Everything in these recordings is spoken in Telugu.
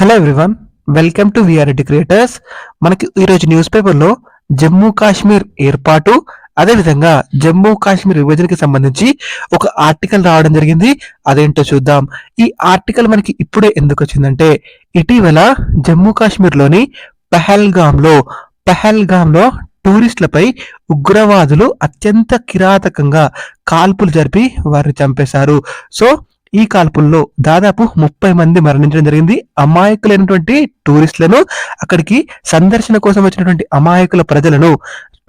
Hello everyone welcome to V R T creators మనకి ఈరోజు న్యూస్ పేపర్లో జమ్మూ కాశ్మీర్ ఏర్పాటు అదేవిధంగా జమ్మూ కాశ్మీర్ విభజనకి సంబంధించి ఒక ఆర్టికల్ రావడం జరిగింది. అదేంటో చూద్దాం. ఈ ఆర్టికల్ మనకి ఇప్పుడే ఎందుకు వచ్చిందంటే ఇటీవల జమ్మూ కాశ్మీర్లోని పహల్గామ్లో పహల్గామ్లో టూరిస్టులపై ఉగ్రవాదులు అత్యంత కిరాతకంగా కాల్పులు జరిపి వారిని చంపేశారు. సో ఈ కాల్పుల్లో దాదాపు ముప్పై మంది మరణించడం జరిగింది. అమాయకులైనటువంటి టూరిస్టులను అక్కడికి సందర్శన కోసం వచ్చినటువంటి అమాయకుల ప్రజలను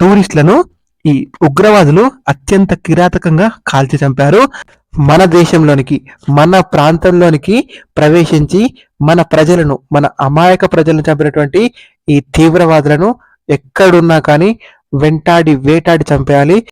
టూరిస్టులను ఈ ఉగ్రవాదులు అత్యంత కిరాతకంగా కాల్చి చంపారు. మన దేశంలోనికి మన ప్రాంతంలోనికి ప్రవేశించి మన ప్రజలను మన అమాయక ప్రజలను చంపినటువంటి ఈ తీవ్రవాదులను ఎక్కడున్నా కానీ వెంటాడి వేటాడి చంపేయాలి.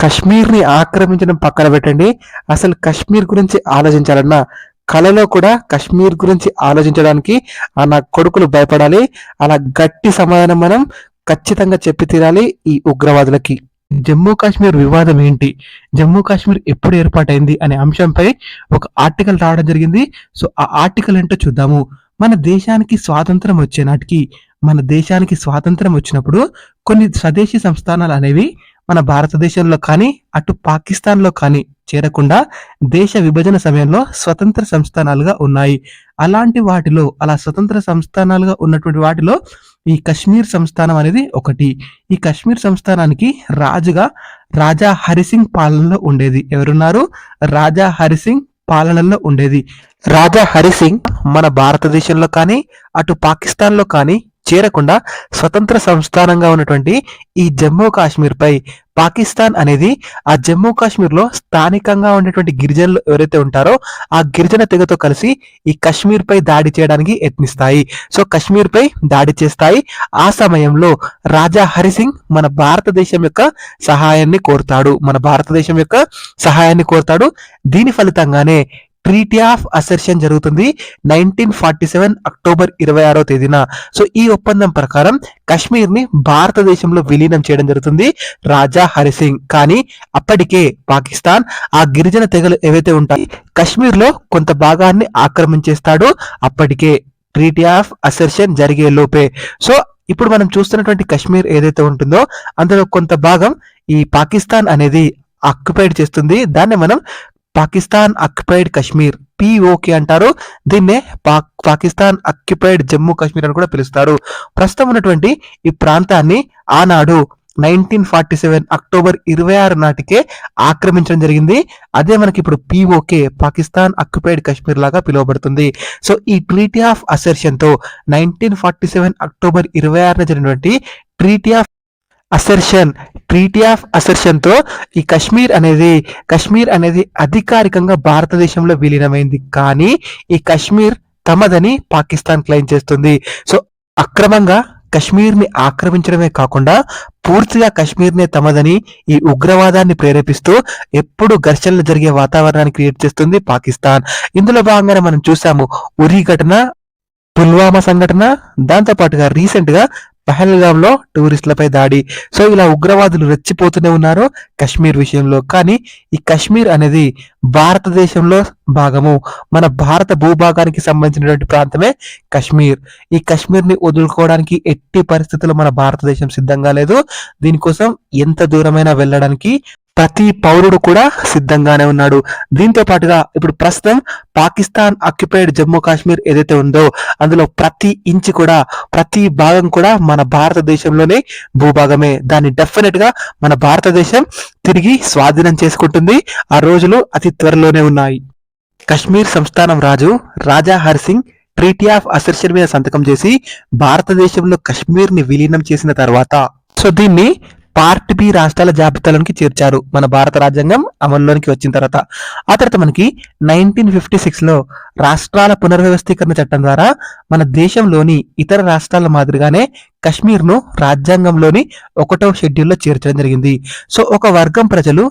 కశ్మీర్ని ఆక్రమించడం పక్కన పెట్టండి. అసలు కశ్మీర్ గురించి ఆలోచించాలన్నా కలలో కూడా కశ్మీర్ గురించి ఆలోచించడానికి ఆ నా కొడుకులు భయపడాలి. అలా గట్టి సమాధానం మనం ఖచ్చితంగా చెప్పి తీరాలి ఈ ఉగ్రవాదులకి. జమ్మూ కాశ్మీర్ వివాదం ఏంటి? జమ్మూ కాశ్మీర్ ఎప్పుడు ఏర్పాటైంది అనే అంశంపై ఒక ఆర్టికల్ రావడం జరిగింది. సో ఆ ఆర్టికల్ ఏంటో చూద్దాము. మన దేశానికి స్వాతంత్రం వచ్చే నాటికి మన దేశానికి స్వాతంత్రం వచ్చినప్పుడు కొన్ని స్వదేశీ సంస్థానాలు అనేవి మన భారతదేశంలో కానీ అటు పాకిస్తాన్లో కానీ చేరకుండా దేశ విభజన సమయంలో స్వతంత్ర సంస్థానాలుగా ఉన్నాయి. అలాంటి వాటిలో అలా స్వతంత్ర సంస్థానాలుగా ఉన్నటువంటి వాటిలో ఈ కశ్మీర్ సంస్థానం అనేది ఒకటి. ఈ కశ్మీర్ సంస్థానానికి రాజుగా రాజా హరిసింగ్ పాలనలో ఉండేది. ఎవరున్నారు? రాజా హరిసింగ్ పాలనలో ఉండేది. రాజా హరిసింగ్ మన భారతదేశంలో కానీ అటు పాకిస్తాన్లో కానీ చేరకుండా స్వతంత్ర సంస్థానంగా ఉన్నటువంటి ఈ జమ్మూ కాశ్మీర్ పై పాకిస్తాన్ అనేది ఆ జమ్మూ కాశ్మీర్లో స్థానికంగా ఉన్నటువంటి గిరిజనులు ఎవరైతే ఉంటారో ఆ గిరిజన తెగతో కలిసి ఈ కశ్మీర్ పై దాడి చేయడానికి యత్నిస్తాయి. సో కశ్మీర్ పై దాడి చేస్తాయి. ఆ సమయంలో రాజా హరిసింగ్ మన భారతదేశం యొక్క సహాయాన్ని కోరుతాడు. మన భారతదేశం యొక్క సహాయాన్ని కోరుతాడు. దీని ఫలితంగానే ట్రీటీ ఆఫ్ అసెర్షన్ జరుగుతుంది నైన్టీన్ ఫార్టీ సెవెన్ అక్టోబర్ ఇరవై ఆరో తేదీన. సో ఈ ఒప్పందం ప్రకారం కశ్మీర్ని భారతదేశంలో విలీనం చేయడం జరుగుతుంది రాజా హరిసింగ్. కానీ అప్పటికే పాకిస్తాన్ ఆ గిరిజన తెగలు ఏవైతే ఉంటాయి కశ్మీర్లో కొంత భాగాన్ని ఆక్రమించేస్తాడు అప్పటికే ట్రీటీ ఆఫ్ అసెర్షన్ జరిగే లోపే. సో ఇప్పుడు మనం చూస్తున్నటువంటి కశ్మీర్ ఏదైతే ఉంటుందో అందులో కొంత భాగం ఈ పాకిస్తాన్ అనేది ఆక్యుపైడ్ చేస్తుంది. దాన్ని మనం పాకిస్తాన్ అక్యుపైడ్ కశ్మీర్ పిఓకే అంటారు. దీన్నే పాక్ పాకిస్తాన్ అక్యుపైడ్ జమ్మూ కాశ్మీర్ అని కూడా పిలుస్తారు. ప్రస్తుతం ఉన్నటువంటి ఈ ప్రాంతాన్ని ఆనాడు నైన్టీన్ ఫార్టీ సెవెన్ అక్టోబర్ ఇరవై ఆరు నాటికే ఆక్రమించడం జరిగింది. అదే మనకి ఇప్పుడు పిఓకే పాకిస్తాన్ అక్యుపైడ్ కశ్మీర్ లాగా పిలువబడుతుంది. సో ఈ ట్రీటీ ఆఫ్ అసెర్షన్తో నైన్టీన్ ఫార్టీ సెవెన్ అక్టోబర్ ఇరవై ఆరున జరిగినటువంటి treaty of accession treaty of అసర్షన్తో ఈ కశ్మీర్ అనేది కశ్మీర్ అనేది అధికారికంగా భారతదేశంలో విలీనమైంది. కానీ ఈ కశ్మీర్ తమదని పాకిస్తాన్ క్లెయిమ్ చేస్తుంది. సో అక్రమంగా కశ్మీర్ని ఆక్రమించడమే కాకుండా పూర్తిగా కశ్మీర్నే తమదని ఈ ఉగ్రవాదాన్ని ప్రేరేపిస్తూ ఎప్పుడు ఘర్షణలు జరిగే వాతావరణాన్ని క్రియేట్ చేస్తుంది పాకిస్తాన్. ఇందులో భాగంగానే మనం చూసాము ఉరి ఘటన పుల్వామా సంఘటన దాంతో పాటుగా పహల్గామ్లో టూరిస్టులపై దాడి. సో ఇలా ఉగ్రవాదులు రెచ్చిపోతూనే ఉన్నారు కశ్మీర్ విషయంలో. కానీ ఈ కశ్మీర్ అనేది భారతదేశంలో భాగము. మన భారత భూభాగానికి సంబంధించినటువంటి ప్రాంతమే కశ్మీర్. ఈ కశ్మీర్ని వదులుకోవడానికి ఎట్టి పరిస్థితుల్లో మన భారతదేశం సిద్ధంగా లేదు. దీనికోసం ఎంత దూరమైనా వెళ్ళడానికి ప్రతి పౌరుడు కూడా సిద్ధంగానే ఉన్నాడు. దీంతో పాటుగా ఇప్పుడు ప్రస్తుతం పాకిస్తాన్ ఆక్యుపైడ్ జమ్మూ కాశ్మీర్ ఏదైతే ఉందో అందులో ప్రతి ఇంచ్ కూడా ప్రతి భాగం కూడా మన భారతదేశంలోనే భూభాగమే. దాన్ని డెఫినెట్గా మన భారతదేశం తిరిగి స్వాధీనం చేసుకుంటుంది. ఆ రోజులు అతి త్వరలోనే ఉన్నాయి. కశ్మీర్ సంస్థానం రాజు Raja Hari Singh treaty of accession మీద సంతకం చేసి భారతదేశంలో కశ్మీర్ని విలీనం చేసిన తర్వాత. సో దీన్ని పార్ట్ బి రాష్ట్రాల జాబితాలోనికి చేర్చారు. మన భారత రాజ్యాంగం అమల్లోనికి వచ్చిన తర్వాత. ఆ తర్వాత మనకి నైన్టీన్ ఫిఫ్టీ సిక్స్లో రాష్ట్రాల పునర్వ్యవస్థీకరణ చట్టం ద్వారా మన దేశంలోని ఇతర రాష్ట్రాల మాదిరిగానే కశ్మీర్ను రాజ్యాంగంలోని ఒకటో షెడ్యూల్లో చేర్చడం జరిగింది. సో ఒక వర్గం ప్రజలు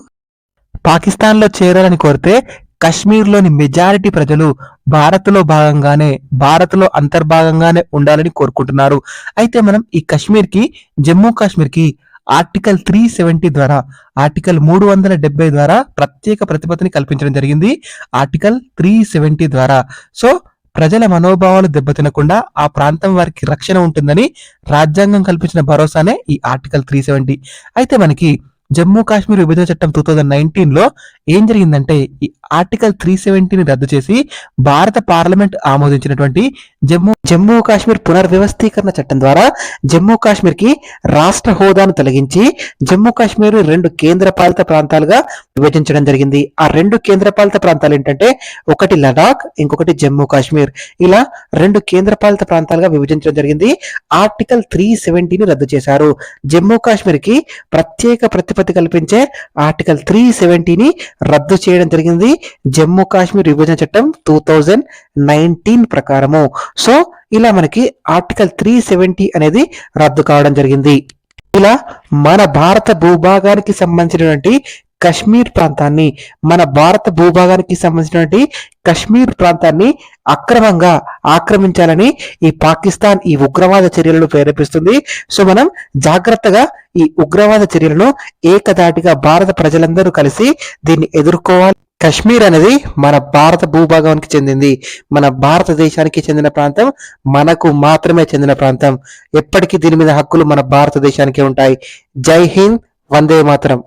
పాకిస్తాన్లో చేరాలని కోరితే కశ్మీర్లోని మెజారిటీ ప్రజలు భారత్లో భాగంగానే భారత్లో అంతర్భాగంగానే ఉండాలని కోరుకుంటున్నారు. అయితే మనం ఈ కశ్మీర్కి జమ్మూ కాశ్మీర్కి ఆర్టికల్ త్రీ సెవెంటీ ద్వారా ఆర్టికల్ మూడు వందల డెబ్బై ద్వారా ప్రత్యేక ప్రతిపత్తిని కల్పించడం జరిగింది. ఆర్టికల్ త్రీ సెవెంటీ ద్వారా. సో ప్రజల మనోభావాలు దెబ్బతినకుండా ఆ ప్రాంతం వారికి రక్షణ ఉంటుందని రాజ్యాంగం కల్పించిన భరోసానే ఈ ఆర్టికల్ త్రీ సెవెంటీ. అయితే మనకి జమ్మూ కాశ్మీర్ విభజన చట్టం టూ థౌజండ్ నైన్టీన్లో ఏం జరిగిందంటే ఈ ఆర్టికల్ త్రీ సెవెంటీని రద్దు చేసి భారత పార్లమెంట్ ఆమోదించినటువంటి జమ్మూ జమ్మూ కాశ్మీర్ పునర్వ్యవస్థీకరణ చట్టం ద్వారా జమ్మూ కాశ్మీర్కి రాష్ట్ర హోదాను తొలగించి జమ్మూ కాశ్మీర్ రెండు కేంద్ర పాలిత ప్రాంతాలుగా విభజించడం జరిగింది. ఆ రెండు కేంద్ర పాలిత ప్రాంతాలు ఏంటంటే ఒకటి లడాక్ ఇంకొకటి జమ్మూ కాశ్మీర్. ఇలా రెండు కేంద్ర పాలిత ప్రాంతాలుగా విభజించడం జరిగింది. ఆర్టికల్ త్రీ సెవెంటీని రద్దు చేశారు. జమ్మూ కాశ్మీర్కి ప్రత్యేక ప్రతిపత్తి కల్పించే ఆర్టికల్ త్రీ సెవెంటీని రద్దు చేయడం జరిగింది. జమ్మూ కాశ్మీర్ విభజన చట్టం టూ థౌజండ్ నైన్టీన్ ప్రకారము. సో ఇలా మనకి ఆర్టికల్ త్రీ సెవెంటీ అనేది రద్దు కావడం జరిగింది. ఇలా మన భారత భూభాగానికి సంబంధించినటువంటి కశ్మీర్ ప్రాంతాన్ని మన భారత భూభాగానికి సంబంధించినటువంటి కశ్మీర్ ప్రాంతాన్ని అక్రమంగా ఆక్రమించాలని ఈ పాకిస్తాన్ ఈ ఉగ్రవాద చర్యలను ప్రేరేపిస్తుంది. సో మనం జాగ్రత్తగా ఈ ఉగ్రవాద చర్యలను ఏకదాటిగా భారత ప్రజలందరూ కలిసి దీన్ని ఎదుర్కోవాలి. కశ్మీర్ అనేది మన భారత భూభాగానికి చెందింది. మన భారతదేశానికి చెందిన ప్రాంతం మనకు మాత్రమే చెందిన ప్రాంతం. ఎప్పటికీ దీని మీద హక్కులు మన భారతదేశానికే ఉంటాయి. జై హింద్ వందే మాతరం.